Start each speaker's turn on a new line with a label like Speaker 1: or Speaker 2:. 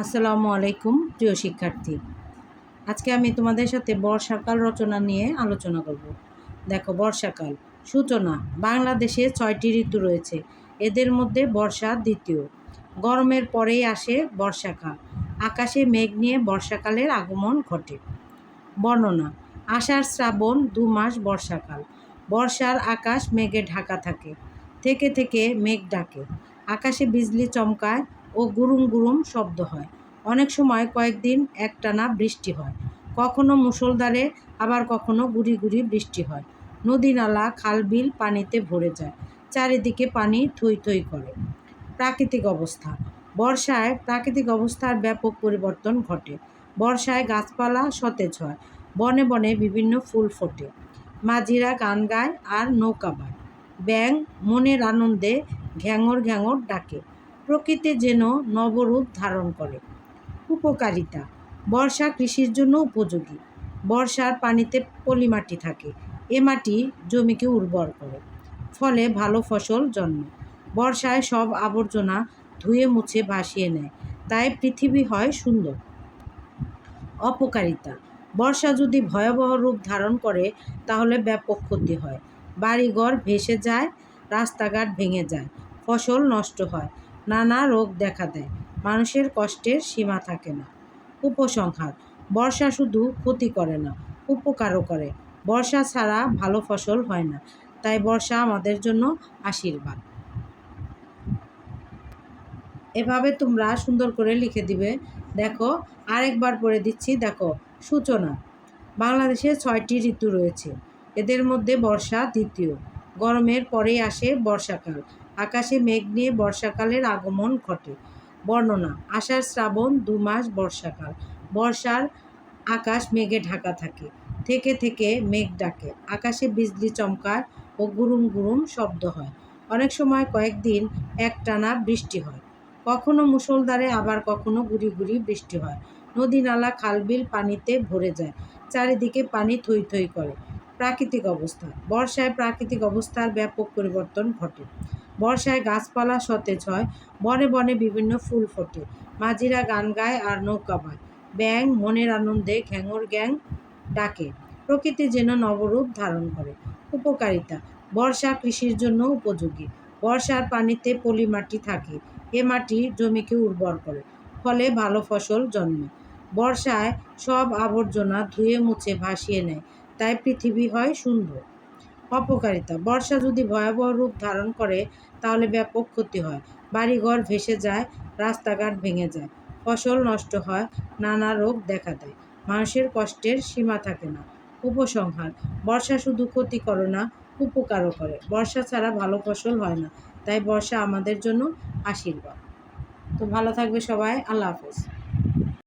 Speaker 1: আসসালামু আলাইকুম, প্রিয় শিক্ষার্থী। আজকে আমি তোমাদের সাথে বর্ষাকাল রচনা নিয়ে আলোচনা করব। দেখো, বর্ষাকাল। সূচনা, বাংলাদেশে ছয়টি ঋতু রয়েছে। এদের মধ্যে বর্ষা দ্বিতীয়। গরমের পরেই আসে বর্ষাকাল। আকাশে মেঘ নিয়ে বর্ষাকালের আগমন ঘটে। বর্ণনা, আষাঢ় শ্রাবণ দু মাস বর্ষাকাল। বর্ষার আকাশ মেঘে ঢাকা থাকে। থেকে থেকে মেঘ ডাকে। আকাশে বিজলি চমকায় ও গুরুম গুরুম শব্দ হয়। অনেক সময় কয়েকদিন একটানা বৃষ্টি হয়। কখনো মুষলধারে, আবার কখনো গুড়ি গুড়ি বৃষ্টি হয়। নদী নালা, খাল বিল পানিতে ভরে যায়। চারিদিকে পানি থই থই করে। প্রাকৃতিক অবস্থা। বর্ষায় প্রাকৃতিক অবস্থার ব্যাপক পরিবর্তন ঘটে। বর্ষায় গাছপালা সতেজ হয়। বনে বনে বিভিন্ন ফুল ফোটে। মাঝিরা গান গায় আর নৌকা বায়। ব্যাং মনের আনন্দে ঘ্যাঙর ঘ্যাঙর ডাকে। প্রকৃতি যেন নবরূপ ধারণ করে। উপকারিতা, বর্ষা কৃষির জন্য উপযোগী। বর্ষার পানিতে পলি মাটি থাকে, এ মাটি জমিকে উর্বর করে, ফলে ভালো ফসল জন্মে। বর্ষায় সব আবর্জনা ধুয়ে মুছে ভাসিয়ে নেয়, তাই পৃথিবী হয় সুন্দর। অপকারিতা, বর্ষা যদি ভয়াবহ রূপ ধারণ করে, তাহলে ব্যাপক ক্ষতি হয়। বাড়িঘর ভেসে যায়, রাস্তাঘাট ভেঙে যায়, ফসল নষ্ট হয়। নানা রোগ দেখা দেয়। মানুষের কষ্টের সীমা থাকে না। উপসংহার, বর্ষা শুধু ক্ষতি করে না, উপকারও করে। বর্ষা ছাড়া ভালো ফসল হয় না, তাই বর্ষা আমাদের জন্য আশীর্বাদ। এভাবে তোমরা সুন্দর করে লিখে দিবে। দেখো, আরেকবার পড়ে দিচ্ছি। দেখো, সূচনা। বাংলাদেশে ছয়টি ঋতু রয়েছে। এদের মধ্যে বর্ষা দ্বিতীয়। গরমের পরেই আসে বর্ষাকাল। আকাশে মেঘ নিয়ে বর্ষাকালের আগমন ঘটে। বর্ণনা, আষাঢ় শ্রাবণ দু মাস বর্ষাকাল। বর্ষার আকাশ মেঘে ঢাকা থাকে, থেকে থেকে মেঘ ডাকে। আকাশে বিজলি চমকায় ও গুরুম গুরুম শব্দ হয়। অনেক সময় কয়েকদিন একটানা বৃষ্টি হয়। কখনো মুষলধারে, আবার কখনো গুড়ি গুড়ি বৃষ্টি হয়। নদী নালা খালবিল পানিতে ভরে যায়, চারিদিকে পানি থই থই করে। প্রাকৃতিক অবস্থা, বর্ষায় প্রাকৃতিক অবস্থার ব্যাপক পরিবর্তন ঘটে। বর্ষায় গাছপালা সতেজ হয়, বনে বনে বিভিন্ন ফুল ফোটে। মাঝিরা গান গায় আর নৌকা বায়। ব্যাং মনের আনন্দে ঘ্যাঙর গ্যাং ডাকে। প্রকৃতি যেন নবরূপ ধারণ করে। উপকারিতা, বর্ষা কৃষির জন্য উপযোগী। বর্ষার পানিতে পলি মাটি থাকে, এ মাটি জমিকে উর্বর করে, ফলে ভালো ফসল জন্মে। বর্ষায় সব আবর্জনা ধুয়ে মুছে ভাসিয়ে নেয়, তাই পৃথিবী হয় সুন্দর। অপকারিতা। বর্ষা যদি ভয়াবহ রূপ ধারণ করে, তাহলে ব্যাপক ক্ষতি হয়। বাড়িঘর ভেসে যায়, রাস্তাঘাট ভেঙে যায়। ফসল নষ্ট হয়, নানা রোগ দেখা দেয়। মানুষের কষ্টের সীমা থাকে না। উপসংহার, বর্ষা শুধু ক্ষতি করে না, উপকারও করে। বর্ষা ছাড়া ভালো ফসল হয় না। তাই বর্ষা আমাদের জন্য আশীর্বাদ। তো ভালো থাকবে সবাই। আল্লাহ হাফেজ।